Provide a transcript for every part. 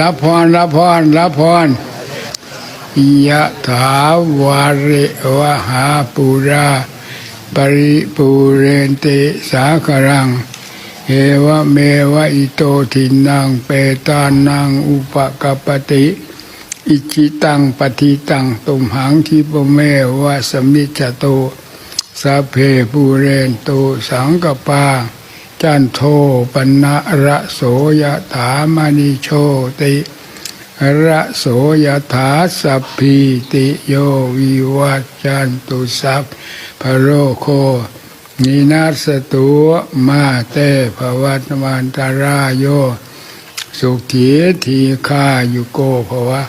รับพรรับพรรับพรยะถาวาริวหาปุราปริปุเรนติสาครัง เอวเมวะอิโตทินังเปตานังอุปกปปติ อิจิตังปฏิตังตุมหังทิปเมวะสมิจจโตสัพเพปูเรนโตสังกปา จันโทปนะระโสยถามณิโชติระโสยถาสัพพิติโยวิวัจจันตุสัพพะโรโคนินาสตุมาเตภวัตวันตารายโย สุขีทีคายุโกภวะ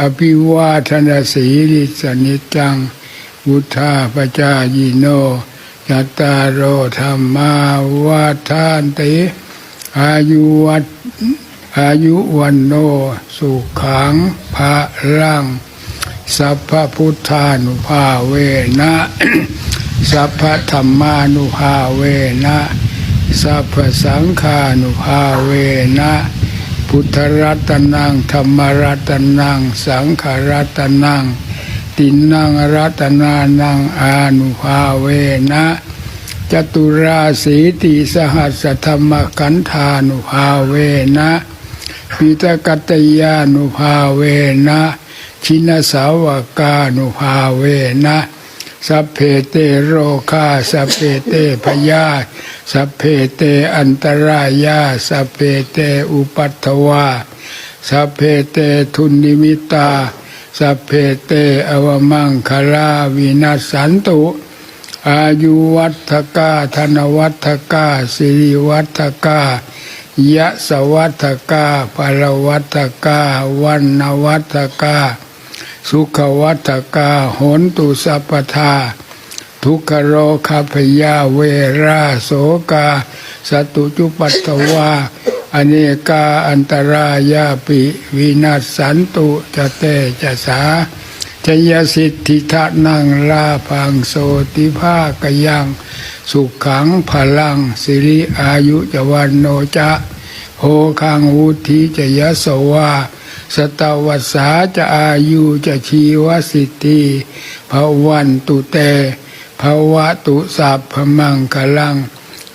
อภิวาทนาสีริสนิจัง วุธาปจายิโน ยัตตารโอธรรมาวาทานติอายุวัตอายุวันโนสุขังภาลังสัพพพุทธานุภาเวนะ สัพพธรรมานุภาเวนะ สัพพสังฆานุภาเวนะ พุทธรัตนังธรรมรัตนัง สังขรัตนัง ตินังรัตนานังอานุภาเวนะจตุราสีติสหัสธรรมขันธานุภาเวนะปิตกัตยานุภาเวนะชินสาวกานุภาเวนะสัพเพเตโรคาสัพเพเตพยาสัพเพเตอันตรายาสัพเพเตอุปัตถวาสัพเพเตทุนนิมิตา สัพเพเตอวมังคลาวินัสสันตุ อายุวัฏกาธนวัฏกาสิริวัฏกายะสวัฏกาปรวัฏกาวันนวัฏกา สุขวัฏกาโหนตุสัพพทาทุกขโรคาพยาเวราโสกา สตุจุปัตตวา อเนกาอันตรายาปิวินาศสันตุจะเตจะสาชยสิทธิทะนังลาพังโสติภาคยัง สุขขังพลัง สิริอายุจวันโนจะโหคังวุธิจะยะโสวาสตวัสาจะอายุจะชีวสิทธิภวันตุเตภวะตุสัพพมังคลัง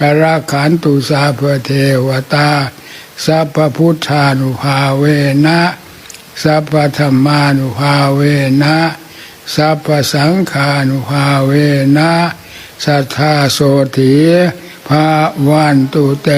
อราขันตุสาพเทวตา สัพพพุทธานุภาเวนะสัพพธรรมานุภาเวนะสัพพสังขานุภาเวนะสัทธาโสถีภาวันตุเต